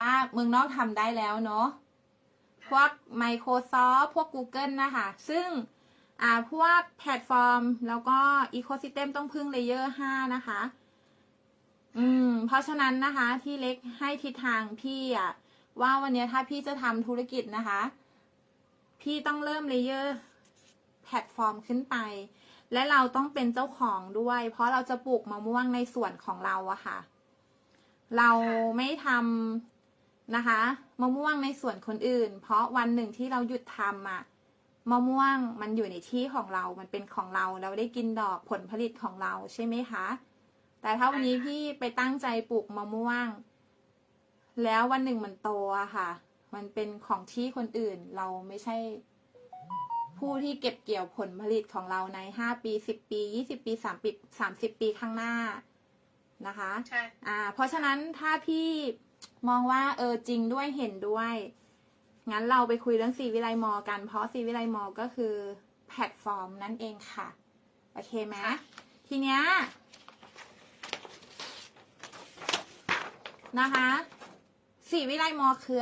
ว่าเมืองนอกทำได้แล้วเนาะพวก Microsoft พวก Google นะคะ ซึ่งอ่าพวกแพลตฟอร์ม แล้วก็ Ecosystem ต้องพึ่ง Layer 5นะคะ อืม เพราะฉะนั้นนะคะที่เล็กให้ทิศทางพี่อะว่าวันนี้ถ้าพี่จะทำธุรกิจนะคะ พี่ต้องเริ่ม Layer แพลตฟอร์มขึ้นไป และเราต้องเป็นเจ้าของด้วย เพราะเราจะปลูกมะม่วงในส่วนของเราอะค่ะ เราไม่ทำ นะคะมะม่วงในส่วนคนอื่น เพราะวันหนึ่งที่เราหยุดทำอะมะม่วงมันอยู่ในที่ของเรา มันเป็นของเรา เราได้กินดอกผลผลิตของเราใช่ไหมคะ แต่ถ้าวันนี้พี่ไปตั้งใจปลูกมะม่วง แล้ววันหนึ่งมันโตอะค่ะ มันเป็นของที่คนอื่น เราไม่ใช่ ผู้ที่เก็บเกี่ยวผลผลิตของเราในห้าปีสิบปียี่สิบปีสามปีสามสิบปีข้างหน้านะคะ ใช่ อ่า เพราะฉะนั้นถ้าพี่ มองว่าเออจริงด้วยเห็นด้วย งั้นเราไปคุยเรื่องสีวิไลมอกัน เพราะสีวิไลมอก็คือแพลตฟอร์มนั่นเองค่ะ โอเคไหมทีเนี้ยนะคะสีวิไลมอคือ